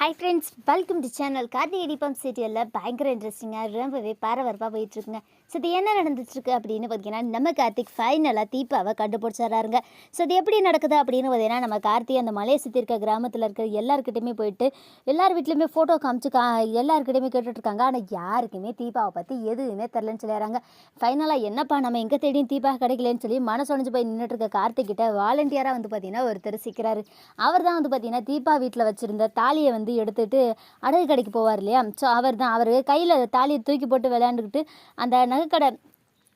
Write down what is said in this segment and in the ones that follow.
Hi friends welcome to channel Karthigai Deepam சீரியலில் பயங்கர இன்ட்ரெஸ்டிங்காக ரொம்பவே பரபரப்பாக போயிட்டுருக்குங்க. ஸோ இது என்ன நடந்துட்டுருக்கு அப்படின்னு பார்த்தீங்கன்னா நம்ம கார்த்திக் ஃபைனலாக தீபாவை கண்டுபிடிச்சிடறாருங்க. ஸோ இது எப்படி நடக்குது அப்படின்னு பார்த்தீங்கன்னா நம்ம கார்த்திக் அந்த மலையை சுற்றி இருக்க கிராமத்தில் இருக்கிற எல்லாருக்கிட்டையுமே போயிட்டு எல்லார் வீட்லேயுமே ஃபோட்டோ காமிச்சு கா எல்லாருக்கிட்டையுமே கேட்டுட்ருக்காங்க ஆனால் யாருக்குமே தீபாவை பற்றி எதுவுமே தெரிலன்னு சொல்லிடுறாங்க. ஃபைனலாக என்னப்பா நம்ம எங்கே தேடியும் தீபா கிடைக்கலன்னு சொல்லி மனசொடைஞ்சு போய் நின்றுட்டு இருக்க கார்த்திக்கிட்ட வாலண்டியராக வந்து பார்த்தீங்கன்னா ஒருத்தர் சிக்கிறாரு. அவர் தான் வந்து பார்த்தீங்கன்னா தீபா வீட்டில் வச்சுருந்த தாலியை வந்து எடுத்துட்டு அடகு கடைக்கு போவார் இல்லையா? ஸோ அவர் தான் அவர் கையில் தாலியை தூக்கி போட்டு விளையாண்டுக்கிட்டு அந்த நகைக்கடை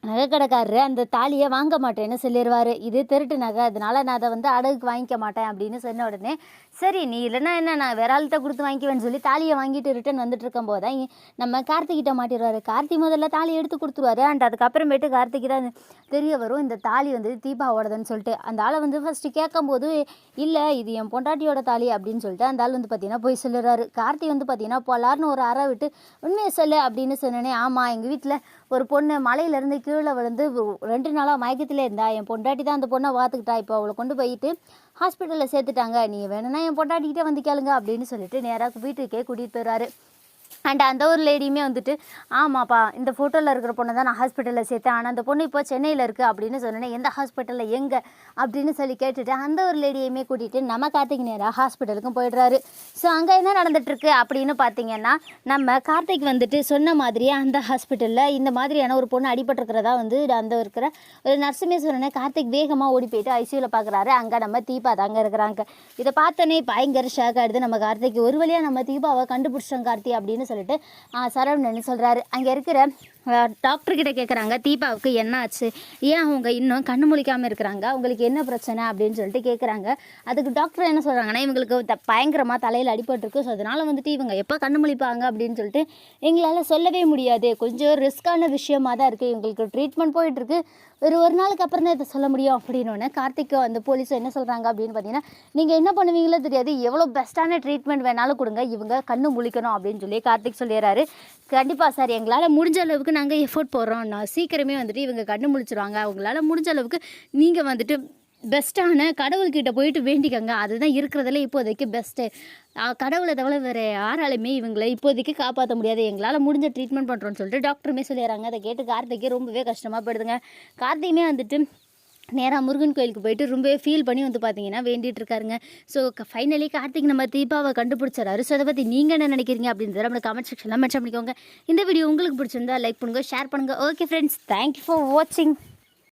நகைக்கடைக்காரரு அந்த தாலியை வாங்க மாட்டேன்னு சொல்லிடுவார் இது திருட்டு நகை அதனால நான் அதை வந்து அடகுக்கு வாங்கிக்க மாட்டேன் அப்படின்னு சொன்ன உடனே சரி நீ இல்லைன்னா என்ன நான் வேற ஆள்கிட்ட கொடுத்து வாங்கிக்குவேன்னு சொல்லி தாலியை வாங்கிட்டு ரிட்டன் வந்துட்டு இருக்கும் போது தான் நம்ம கார்த்திகிட்ட மாட்டிடுவார். கார்த்தி முதல்ல தாலி எடுத்து கொடுத்துருவாரு. அண்ட் அதுக்கப்புறமேட்டு கார்த்திக்கு தான் தெரிய வரும் இந்த தாலி வந்து தீபாவோடதுன்னு சொல்லிட்டு. அந்த ஆளை வந்து ஃபஸ்ட்டு கேட்கும்போது இல்லை இது என் பொண்டாட்டியோட தாலி அப்படின்னு சொல்லிட்டு அந்த ஆள் வந்து பார்த்தீங்கன்னா போய் சொல்லுறாரு கார்த்தி வந்து பார்த்தீங்கன்னா போலார்னு ஒரு அறை விட்டு உண்மையை சொல்லு அப்படின்னு சொன்னோன்னே ஆமாம் எங்கள் வீட்டில் ஒரு பொண்ணு மலையிலேருந்து கீழே விழுந்து ரெண்டு நாளாக மயக்கத்தில் இருந்தா என் பொண்டாட்டி தான் அந்த பொண்ணை பார்த்துக்கிட்டா இப்போ அவளை கொண்டு போயிட்டு ஹாஸ்பிட்டலில் சேர்த்துட்டாங்க. நீ வேணும்னா என் பொண்டாட்டிக்கிட்டே வந்து கேளுங்க அப்படின்னு சொல்லிட்டு நேராக வீட்டுக்கே கூட்டிகிட்டு போயிடுறாரு. அண்ட் அந்த ஒரு லேடியுமே வந்துட்டு ஆமாப்பா இந்த ஃபோட்டோவில் இருக்கிற பொண்ணை தான் நான் ஹாஸ்பிட்டலில் சேர்த்தேன். ஆனால் அந்த பொண்ணு இப்போ சென்னையில் இருக்குது அப்படின்னு சொன்னேன் எந்த ஹாஸ்பிட்டலில் எங்கே? அப்படின்னு சொல்லி கேட்டுட்டு அந்த ஒரு லேடியுமே கூட்டிகிட்டு நம்ம கார்த்திக் நேராக ஹாஸ்பிட்டலுக்கும் போயிடுறாரு. ஸோ அங்கே என்ன நடந்துட்டுருக்கு அப்படின்னு பார்த்தீங்கன்னா நம்ம கார்த்திக் வந்துட்டு சொன்ன மாதிரியே அந்த ஹாஸ்பிட்டலில் இந்த மாதிரியான ஒரு பொண்ணு அடிபட்டிருக்கிறதா வந்து அந்த இருக்கிற ஒரு நர்ஸுமே சொன்னேன் கார்த்திக் வேகமாக ஓடி போயிட்டு ஐசியூவில் பார்க்குறாரு அங்கே நம்ம தீபா தாங்க இருக்கிறாங்க. இதை பார்த்தோன்னே பயங்கர ஷாக் ஆகிடுது நம்ம கார்த்திக் ஒரு வழியாக நம்ம தீபாவை கண்டுபிடிச்சோம் கார்த்தி அப்படின்னு சொல்லிட்டு சரவணன் சொல்கிறாரு அங்கே இருக்கிற டாக்டர்கிட்ட கேட்குறாங்க தீபாவுக்கு என்ன ஆச்சு ஏன் அவங்க இன்னும் கண்ணு முழிக்காமல் இருக்கிறாங்க? அவங்களுக்கு என்ன பிரச்சனை அப்படின்னு சொல்லிட்டு கேட்குறாங்க அதுக்கு டாக்டர் என்ன சொல்கிறாங்கன்னா இவங்களுக்கு த- பயங்கரமாக தலையில் அடிபட்டுருக்கு ஸோ அதனால் வந்துட்டு இவங்க எப்போ கண்ணு முழிப்பாங்க அப்படின்னு சொல்லிட்டு எங்களால் சொல்லவே முடியாது. கொஞ்சம் ரிஸ்க்கான விஷயமா தான் இருக்குது இவங்களுக்கு ட்ரீட்மெண்ட் போயிட்டுருக்கு. ஒரு ஒரு நாளுக்கு அப்புறம் தான் இதை சொல்ல முடியும் அப்படின்னு கார்த்திக் அந்த போலீஸ் என்ன சொல்கிறாங்க அப்படின்னு பார்த்தீங்கன்னா நீங்கள் என்ன பண்ணுவீங்களோ தெரியாது. எவ்வளோ பெஸ்ட்டான ட்ரீட்மெண்ட் வேணாலும் கொடுங்க. இவங்க கண்ணு முழிக்கணும் அப்படின்னு சொல்லி கார்த்திக் சொல்லிடுறாரு. கண்டிப்பாக சார் எங்களால் முடிஞ்ச அளவுக்கு நாங்கள் எஃபோர்ட் போடுறோம் நான் சீக்கிரமே வந்துட்டு இவங்க கண்ணு முழிச்சிருவாங்க. அவங்களால முடிஞ்ச அளவுக்கு நீங்கள் வந்துட்டு பெஸ்ட்டான கடவுள்கிட்ட போயிட்டு வேண்டிக்கங்க. அதுதான் இருக்கிறதுல இப்போதைக்கு பெஸ்ட்டு கடவுளை தவிர வேறு யாராலுமே இவங்களை இப்போதைக்கு காப்பாற்ற முடியாது. எங்களால் முடிஞ்ச ட்ரீட்மெண்ட் பண்ணுறோன்னு சொல்லிட்டு டாக்டருமே சொல்லிடுறாங்க. அதை கேட்டு கார்த்திகே ரொம்பவே கஷ்டமாக போயிடுதுங்க. கார்த்திகமே வந்துட்டு நேராக முருகன் கோயிலுக்கு போயிட்டு ரொம்பவே ஃபீல் பண்ணி வந்து பார்த்தீங்கன்னா வேண்டிகிட்டு இருக்காருங்க. ஸோ ஃபைனலி கார்த்திக் நம்ம தீபாவை கண்டுபிடிச்சாரு. ஸோ அதை பற்றி நீங்கள் என்ன நினைக்கிறீங்க அப்படின்றத நம்ம கமெண்ட் செக்ஷனில் மென்ஷன் பண்ணிக்கோங்க. இந்த வீடியோ உங்களுக்கு பிடிச்சிருந்தா லைக் பண்ணுங்கள் ஷேர் பண்ணுங்கள் ஓகே ஃப்ரெண்ட்ஸ் தேங்க்யூ ஃபார் வாட்சிங்